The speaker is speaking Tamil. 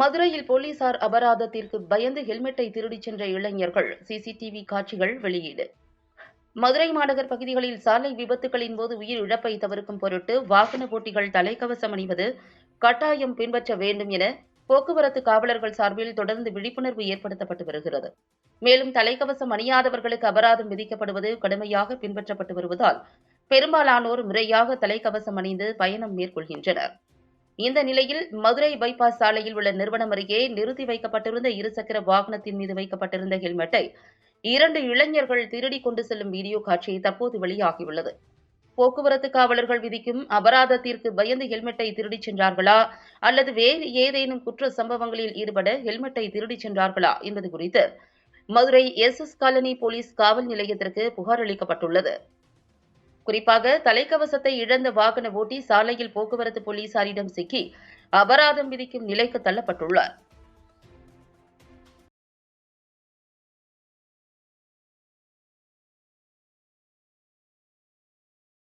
மதுரையில் போலீசார் அபராதத்திற்கு பயந்து ஹெல்மெட்டை திருடிச் சென்ற இளைஞர்கள் சிசிடிவி காட்சிகள் வெளியீடு. மதுரை மாநகர் பகுதிகளில் சாலை விபத்துகளின் போது உயிர் இழப்பை தவிர்க்கும் பொருட்டு வாகன போட்டிகள் தலைக்கவசம் அணிவது கட்டாயம் பின்பற்ற வேண்டும் என போக்குவரத்து காவலர்கள் சார்பில் தொடர்ந்து விழிப்புணர்வு ஏற்படுத்தப்பட்டு வருகிறது. மேலும் தலைக்கவசம் அணியாதவர்களுக்கு அபராதம் விதிக்கப்படுவது கடுமையாக பின்பற்றப்பட்டு வருவதால் பெரும்பாலானோர் முறையாக தலைக்கவசம் அணிந்து பயணம் மேற்கொள்கின்றனர். இந்த நிலையில் மதுரை பைபாஸ் சாலையில் உள்ள நிறுவனம் அருகே நிறுத்தி வைக்கப்பட்டிருந்த இருசக்கர வாகனத்தின் மீது வைக்கப்பட்டிருந்த ஹெல்மெட்டை இரண்டு இளைஞர்கள் திருடி கொண்டு செல்லும் வீடியோ காட்சி தற்போது வெளியாகியுள்ளது. போக்குவரத்து காவலர்கள் விதிக்கும் அபராதத்திற்கு பயந்து ஹெல்மெட்டை திருடிச் சென்றார்களா? அல்லது வேறு ஏதேனும் குற்ற சம்பவங்களில் ஈடுபட ஹெல்மெட்டை திருடிச் சென்றார்களா? என்பது குறித்து Madurai S S colony police காவல் நிலையத்திற்கு புகார் அளிக்கப்பட்டுள்ளது. குறிப்பாக தலைக்கவசத்தை இழந்த வாகன ஓட்டி சாலையில் போக்குவரத்து போலீசாரிடம் சிக்கி அபராதம் விதிக்கும் நிலைக்கு தள்ளப்பட்டுள்ளார்.